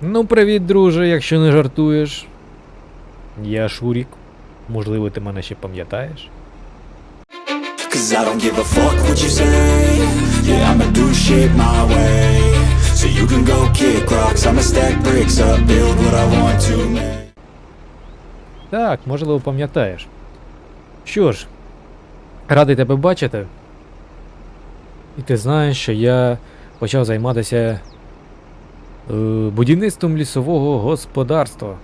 Ну, привіт, друже, якщо не жартуєш. Я Шурік. Можливо, ти мене ще пам'ятаєш. Так, можливо, пам'ятаєш. Що ж, радий тебе бачити. І ти знаєш, що я почав займатися будівництвом лісового господарства.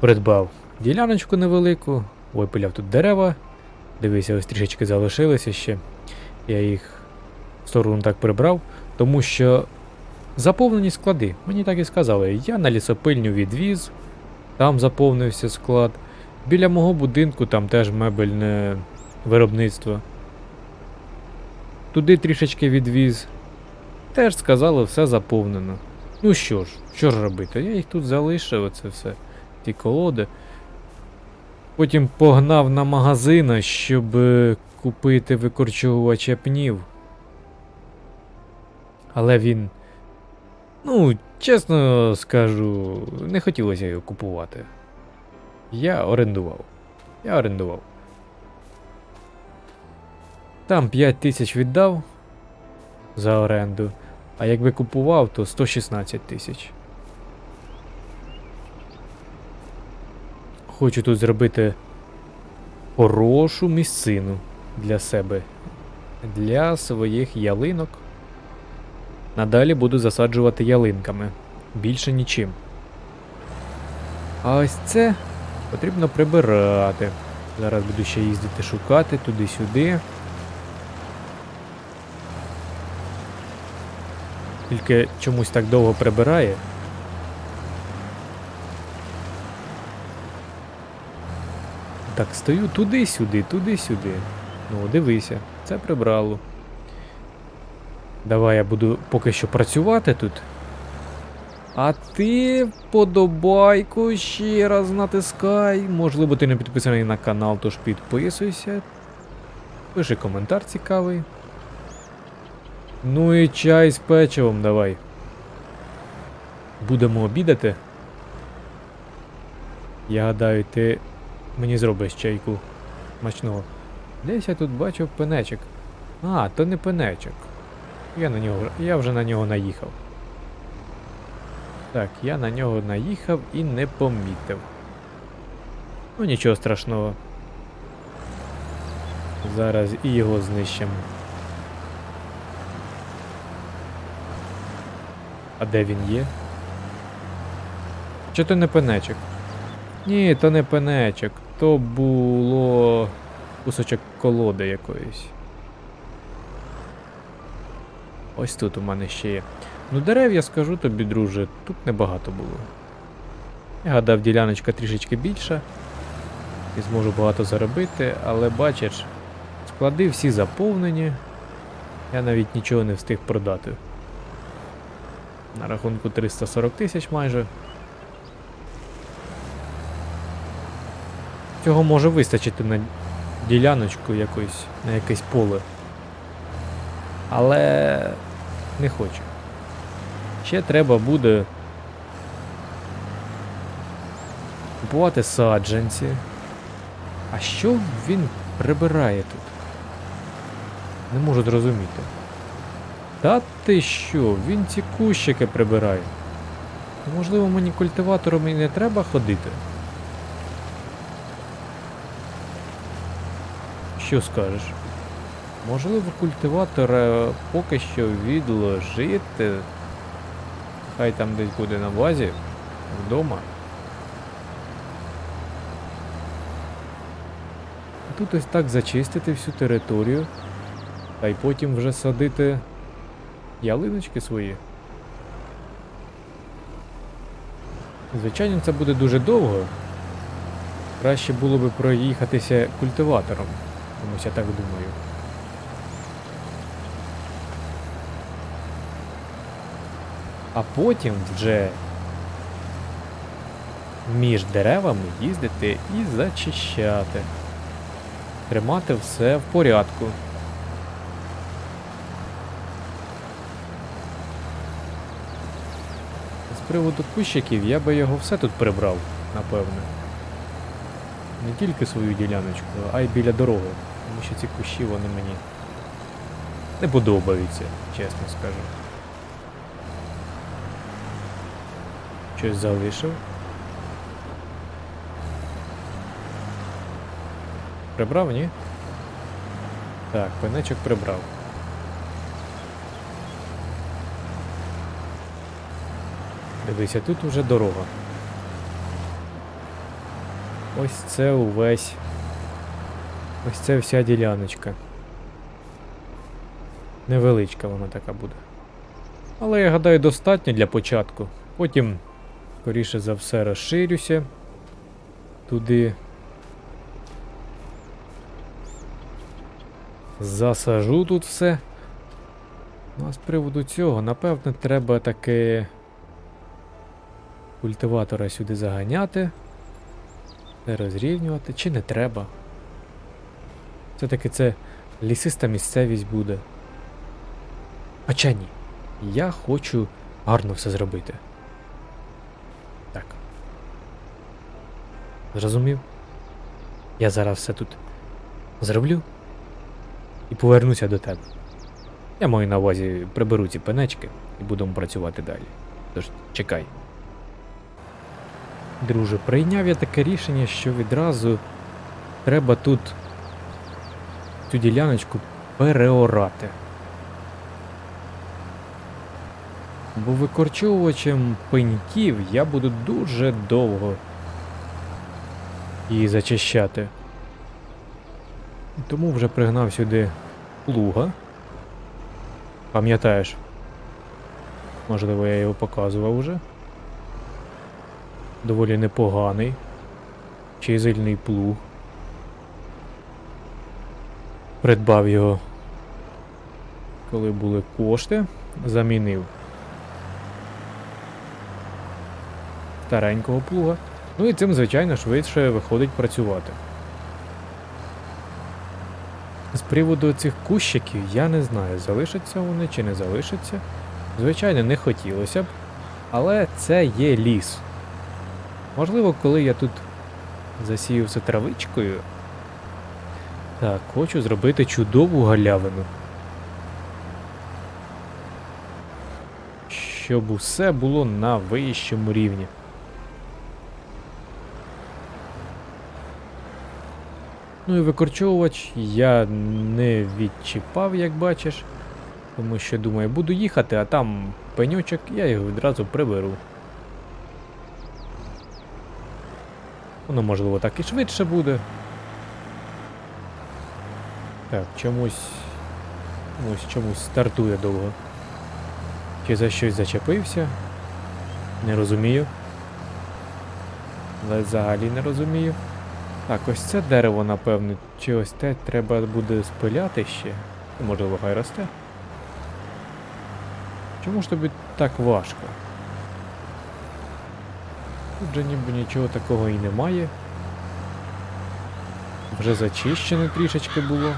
Придбав діляночку невелику, випиляв тут дерева. Дивися, ось трішечки залишилися ще. Я їх в сторону так прибрав, тому що заповнені склади. Мені так і сказали. Я на лісопильню відвіз, там заповнився склад. Біля мого будинку там теж мебельне виробництво. Туди трішечки відвіз. Теж сказали, все заповнено. Ну що ж, що ж робити? Я їх тут залишив, оце все. Ті колоди. Потім погнав на магазин, щоб е, купити викорчовувача пнів. Але він. Ну, чесно скажу, не хотілося його купувати. Я орендував. Я орендував. Там 5 тисяч віддав за оренду, а якби купував, то 116 тисяч. Хочу тут зробити хорошу місцину для себе, для своїх ялинок. Надалі буду засаджувати ялинками. Більше нічим. А ось це потрібно прибирати. Зараз буду ще їздити шукати туди-сюди. Тільки чомусь так довго прибирає. Так, стою туди-сюди, туди-сюди. Ну, дивися, це прибрало. Давай я буду поки що працювати тут. А ти вподобайку ще раз натискай. Можливо, ти не підписаний на канал, тож підписуйся. Пиши коментар цікавий. Ну і чай з печивом давай. Будемо обідати. Я гадаю, ти мені зробиш чайку смачного. Десь я тут бачив пенечок. А, то не пенечок. Я на нього. Я вже на нього наїхав. Так, я на нього наїхав і не помітив. Ну нічого страшного. Зараз і його знищимо. А де він є? Чи то не пенечок? Ні, то не пенечок. То було кусочок колоди якоїсь. Ось тут у мене ще є. Ну, дерев, я скажу тобі, друже, тут небагато було. Я гадав, діляночка трішечки більша. І зможу багато заробити, але бачиш, склади всі заповнені. Я навіть нічого не встиг продати. На рахунку 340 тисяч майже. Цього може вистачити на діляночку якусь, на якесь поле. Але не хочу. Ще треба буде купувати саджанці. А що він прибирає тут? Не можу зрозуміти. Та ти що, він ці кущики прибирає. Можливо, мені культиватором і не треба ходити. Що скажеш? Можливо, культиватора поки що відложити. Хай там десь буде на базі, вдома. Тут ось так зачистити всю територію. Та й потім вже садити ялиночки свої. Звичайно, це буде дуже довго. Краще було би проїхатися культиватором. Комусь я так думаю. А потім вже між деревами їздити і зачищати. Тримати все в порядку. Приводу кущиків я би його все тут прибрав, напевне. Не тільки свою діляночку, а й біля дороги. Тому що ці кущі вони мені не подобаються, чесно скажу. Щось залишив. Прибрав, ні? Так, пенечок прибрав. Дивися, тут уже дорога. Ось це увесь. Ось це вся діляночка. Невеличка вона така буде. Але я гадаю, достатньо для початку. Потім, скоріше за все, розширюся. Туди. Засажу тут все. Ну а з приводу цього, напевно, треба таки культиватора сюди заганяти. Не розрівнювати, чи не треба. Все-таки це лісиста місцевість буде. Хоча ні. Я хочу гарно все зробити. Так. Зрозумів? Я зараз все тут зроблю і повернуся до тебе. Я маю на увазі приберу ці пенечки і будемо працювати далі. Тож чекай. Друже, прийняв я таке рішення, що відразу треба тут цю діляночку переорати. Бо викорчовувачем пеньків я буду дуже довго її зачищати. Тому вже пригнав сюди плуга. Пам'ятаєш? Можливо, я його показував уже. Доволі непоганий. Чизельний плуг. Придбав його, коли були кошти, замінив старенького плуга. Ну і цим, звичайно, швидше виходить працювати. З приводу цих кущиків я не знаю, залишаться вони чи не залишаться. Звичайно, не хотілося б, але це є ліс. Можливо, коли я тут засію все травичкою. Так, хочу зробити чудову галявину. Щоб усе було на вищому рівні. Ну і викорчовувач я не відчіпав, як бачиш. Тому що думаю, буду їхати, а там пеньочок, я його відразу приберу. Воно можливо так і швидше буде. Так, чомусь. Чомусь чомусь стартує довго. Чи за щось зачепився? Не розумію. Але взагалі не розумію. Так, ось це дерево, напевно, чи ось те треба буде спиляти ще. Ну, Можливо, хай росте. Чому ж тобі так важко? Тут же ніби нічого такого і немає. Вже зачищене трішечки було.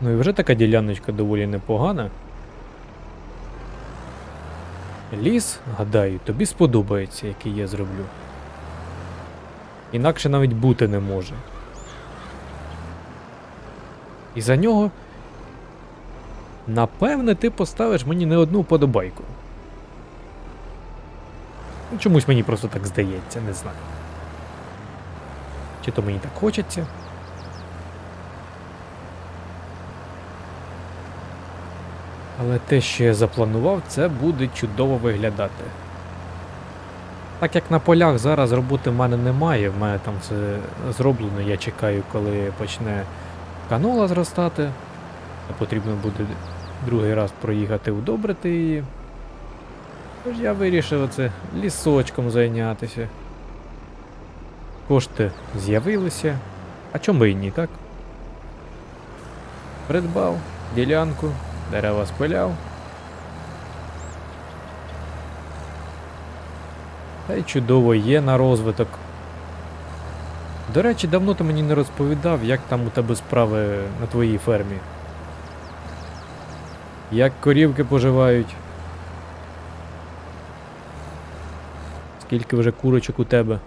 Ну і вже така діляночка доволі непогана. Ліс, гадаю, тобі сподобається, який я зроблю. Інакше навіть бути не може. І за нього, напевне, ти поставиш мені не одну вподобайку. Ну, Чомусь мені просто так здається, не знаю. Чи то мені так хочеться. Але те, що я запланував, це буде чудово виглядати. Так як на полях зараз роботи в мене немає, в мене там все зроблено, я чекаю, коли почне канола зростати. Потрібно буде другий раз проїхати удобрити її. Тож я вирішив оце лісочком зайнятися. Кошти з'явилися. А чому і ні, так? Придбав ділянку, дерева спиляв. Та й чудово є на розвиток. До речі, давно ти мені не розповідав, як там у тебе справи на твоїй фермі. Як корівки поживають. Скільки вже курочок у тебе?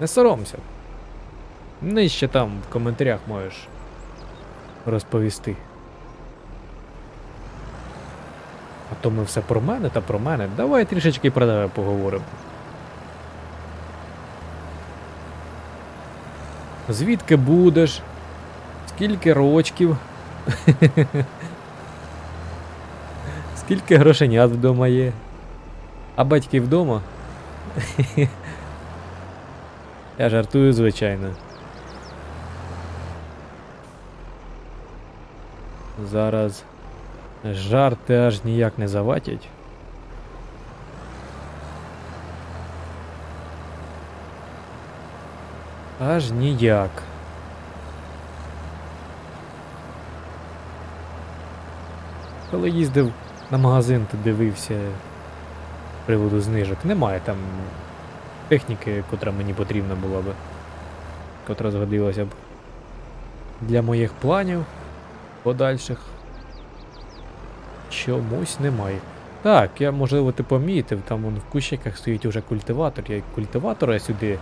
Не соромся. Нижче там в коментарях можеш розповісти. А то ми все про мене та про мене. Давай трішечки про тебе поговоримо. Звідки будеш? Скільки рочків? Скільки грошенят вдома є? А батьки вдома? Я жартую, звичайно. Зараз жарти аж ніяк не заватять. Аж ніяк. Коли їздив на магазин, то дивився приводу знижок. Немає там техніки, котра мені потрібна була би. Котра згодилася б для моїх планів подальших. Чомусь немає. Так, я можливо ти помітив, там вон в кущиках стоїть уже культиватор. Я культиватора сюди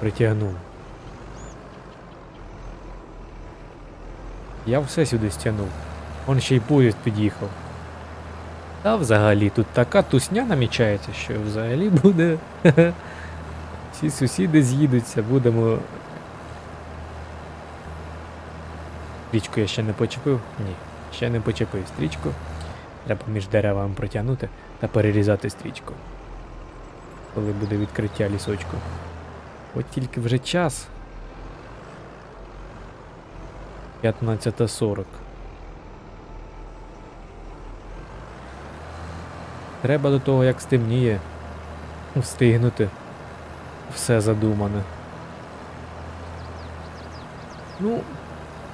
притягнув. Я все сюди стягнув. Он ще й поїзд під'їхав. Та взагалі тут така тусня намічається, що взагалі буде. Всі сусіди з'їдуться, будемо. Стрічку я ще не почепив? Ні, ще не почепив стрічку. Треба між деревами протягнути та перерізати стрічку. Коли буде відкриття лісочку. От тільки вже час. 15.40. Треба до того, як стемніє, встигнути все задумане. Ну,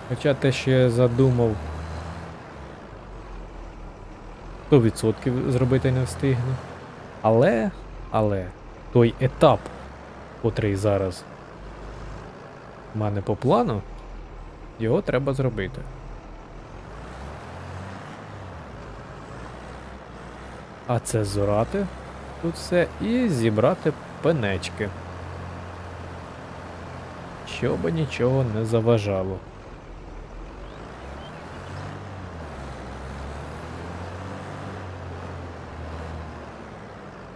хоча те, що я задумав, 100% зробити не встигну. Але, але, той етап, котрий зараз в мене по плану, його треба зробити. А це зорати тут все і зібрати пенечки. Щоби нічого не заважало.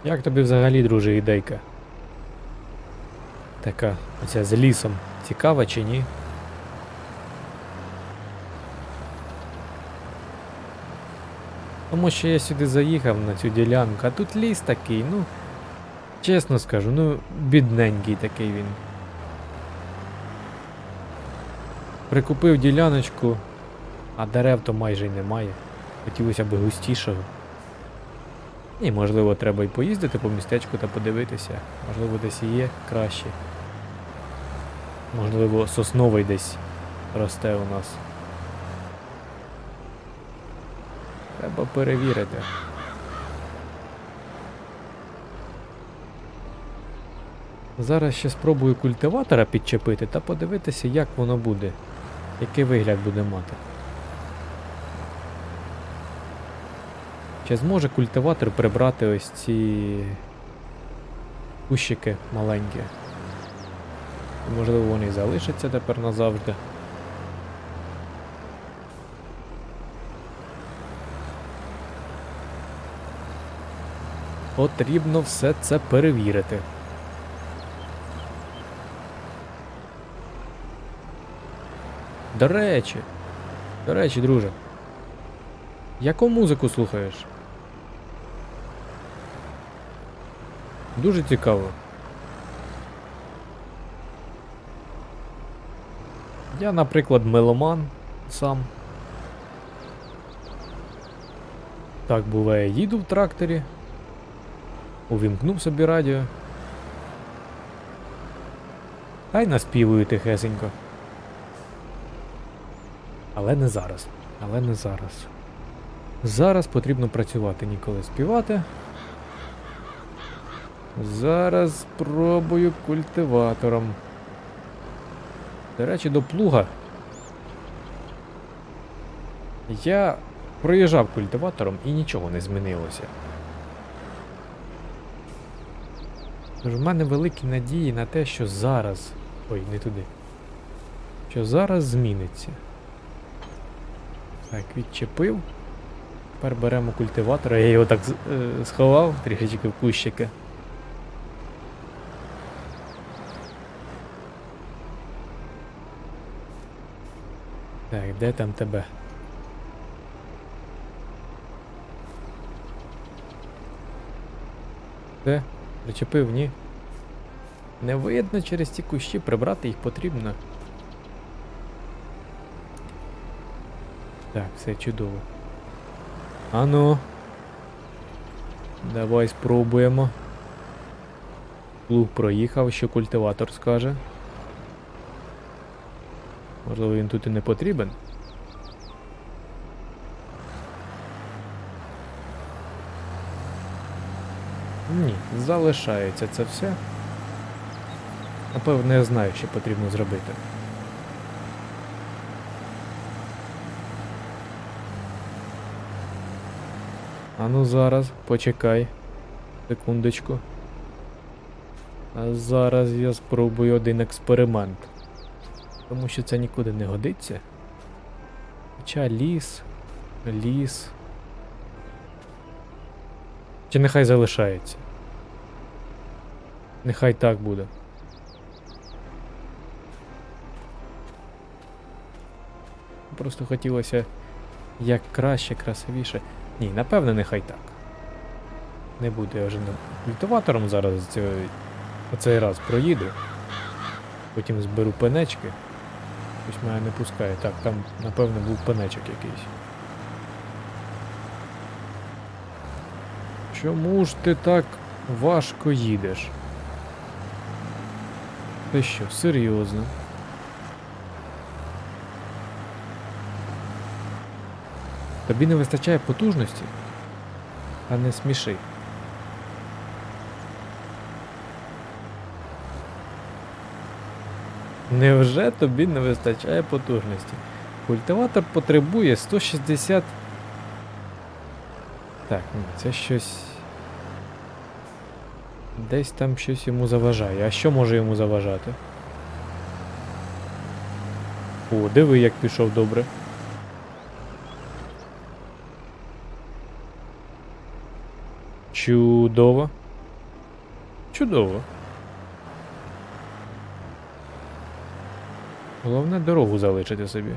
Як тобі взагалі, друже, ідейка? Така, оця з лісом. Цікава чи ні? Тому що я сюди заїхав на цю ділянку, а тут ліс такий, ну. Чесно скажу, ну, бідненький такий він. Прикупив діляночку, а дерев то майже й немає. Хотілося б густішого. І можливо треба й поїздити по містечку та подивитися. Можливо десь і є краще. Можливо, сосновий десь росте у нас. Треба перевірити. Зараз ще спробую культиватора підчепити та подивитися, як воно буде, який вигляд буде мати. Чи зможе культиватор прибрати ось ці кущики маленькі? Можливо, вони залишаться тепер назавжди. Потрібно все це перевірити. До речі, до речі, друже. Яку музику слухаєш? Дуже цікаво. Я, наприклад, меломан сам. Так буває, їду в тракторі, увімкнув собі радіо. Та й наспівую тихесенько. Але не зараз. Але не зараз. Зараз потрібно працювати, ніколи співати. Зараз спробую культиватором. До речі, до плуга. Я проїжджав культиватором і нічого не змінилося. Тож в мене великі надії на те, що зараз. Ой, не туди. Що зараз зміниться. Так, відчепив. Тепер беремо культиватора, я його так е, сховав трішечки в кущики. Так, де там тебе? Де? Причепив, ні? Не видно через ці кущі, прибрати їх потрібно. Так, все чудово. Ану. Давай спробуємо. Плуг проїхав, що культиватор скаже. Можливо, він тут і не потрібен. Ні, залишається це все. Напевно, я знаю, що потрібно зробити. А ну зараз, почекай. Секундочку. А зараз я спробую один експеримент. Тому що це нікуди не годиться. Хоча ліс, ліс. Чи нехай залишається? Нехай так буде. Просто хотілося як краще, красивіше. Ні, напевно, нехай так. Не буду я вже культиватором зараз оцей раз проїду. Потім зберу пенечки. Щось мене не пускає. Так, там, напевно, був пенечок якийсь. Чому ж ти так важко їдеш? Ти що, серйозно? Тобі не вистачає потужності? А не сміши. Невже тобі не вистачає потужності? Культиватор потребує 160. Так, ні, це щось. Десь там щось йому заважає. А що може йому заважати? О, диви, як пішов добре. Чудово. Чудово. Головне дорогу залишити собі.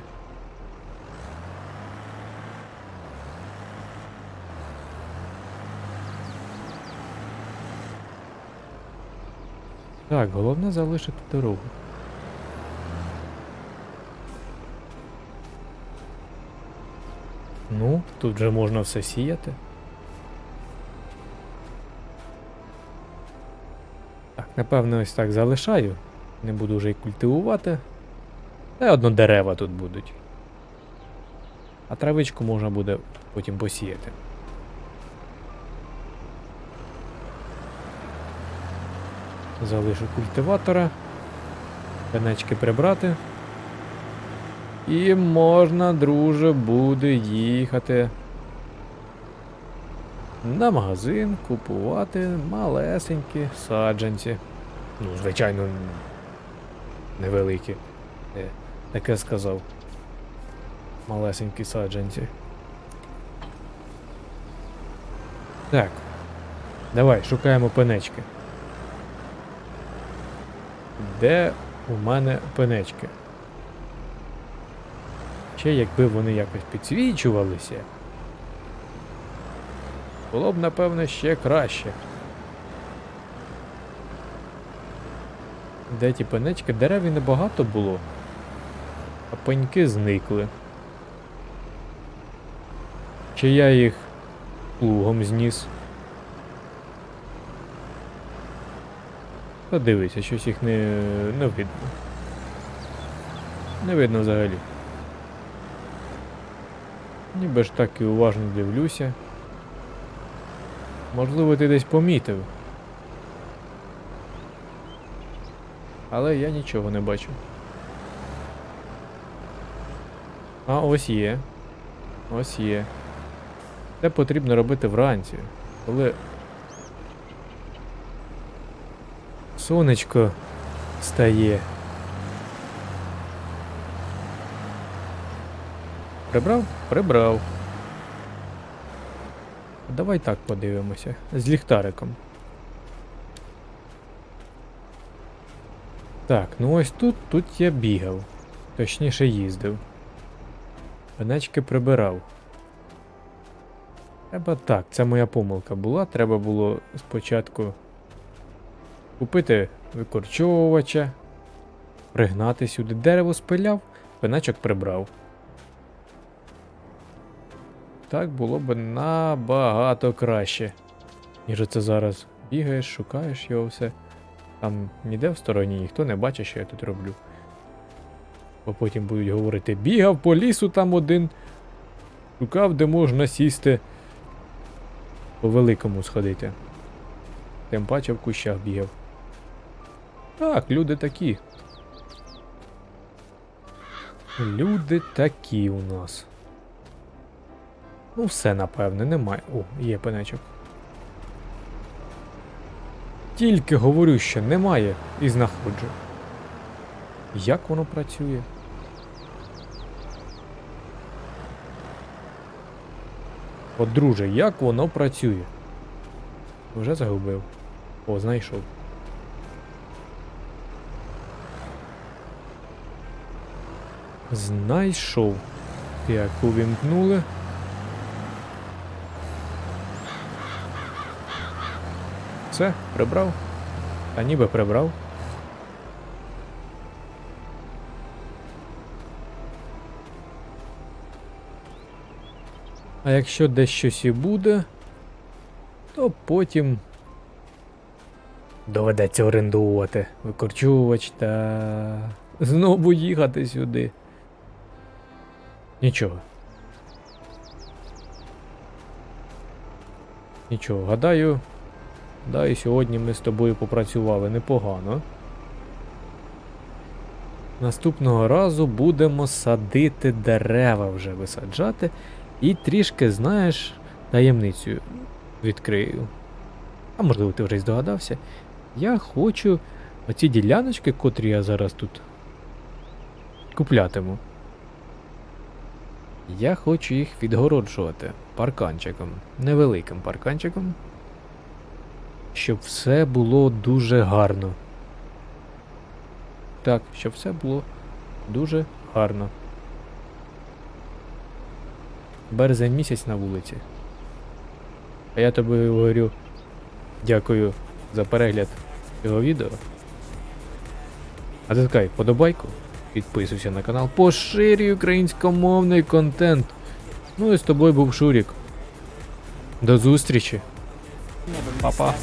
Так, головне залишити дорогу. Ну, тут вже можна все сіяти. Так, напевно, ось так залишаю. Не буду вже й культивувати. Та одно дерева тут будуть. А травичку можна буде потім посіяти. Залишу культиватора. Пенечки прибрати. І можна, друже, буде їхати на магазин купувати малесенькі саджанці. Ну, звичайно, невеликі. Е, таке сказав. Малесенькі саджанці. Так. Давай, шукаємо пенечки. Де у мене пенечки? Ще якби вони якось підсвічувалися. Було б, напевно, ще краще. Де ті пенечки? Дерев і небагато було, а пеньки зникли. Чи я їх плугом зніс? Та дивися, щось їх не, не видно. Не видно взагалі. Ніби ж так і уважно дивлюся. Можливо, ти десь помітив. Але я нічого не бачу. А ось є. Ось є. Це потрібно робити вранці, коли сонечко стає. Прибрав? Прибрав. Давай так подивимося. З ліхтариком. Так, ну ось тут, тут я бігав. Точніше їздив. Пенечки прибирав. Треба так, це моя помилка була. Треба було спочатку купити викорчовувача, пригнати сюди дерево спиляв, пеначок прибрав. Так було б набагато краще, ніж це зараз бігаєш, шукаєш його все. Там ніде в стороні ніхто не бачить, що я тут роблю. Бо потім будуть говорити, бігав по лісу там один, шукав, де можна сісти. По великому сходити. Тим паче в кущах бігав. Так, люди такі. Люди такі у нас. Ну, все, напевне, немає. О, є пенечок. Тільки говорю, що немає, і знаходжу. Як воно працює? От, друже, як воно працює? Вже загубив. О, знайшов. Знайшов. Так, увімкнули. Все, прибрав. Та ніби прибрав. А якщо десь щось і буде, то потім доведеться орендувати викорчувач та знову їхати сюди. Нічого. Нічого, гадаю, Да, і сьогодні ми з тобою попрацювали непогано. Наступного разу будемо садити дерева вже висаджати. І трішки, знаєш, таємницю відкрию. А можливо, ти вже й здогадався. Я хочу оці діляночки, котрі я зараз тут куплятиму. Я хочу їх відгороджувати парканчиком, невеликим парканчиком щоб все було дуже гарно. Так, щоб все було дуже гарно. Березень місяць на вулиці. А я тобі говорю дякую за перегляд цього відео. А ти скай, подобайку, підписуйся на канал, поширюй українськомовний контент. Ну і з тобою був Шурік. До зустрічі. Па-па.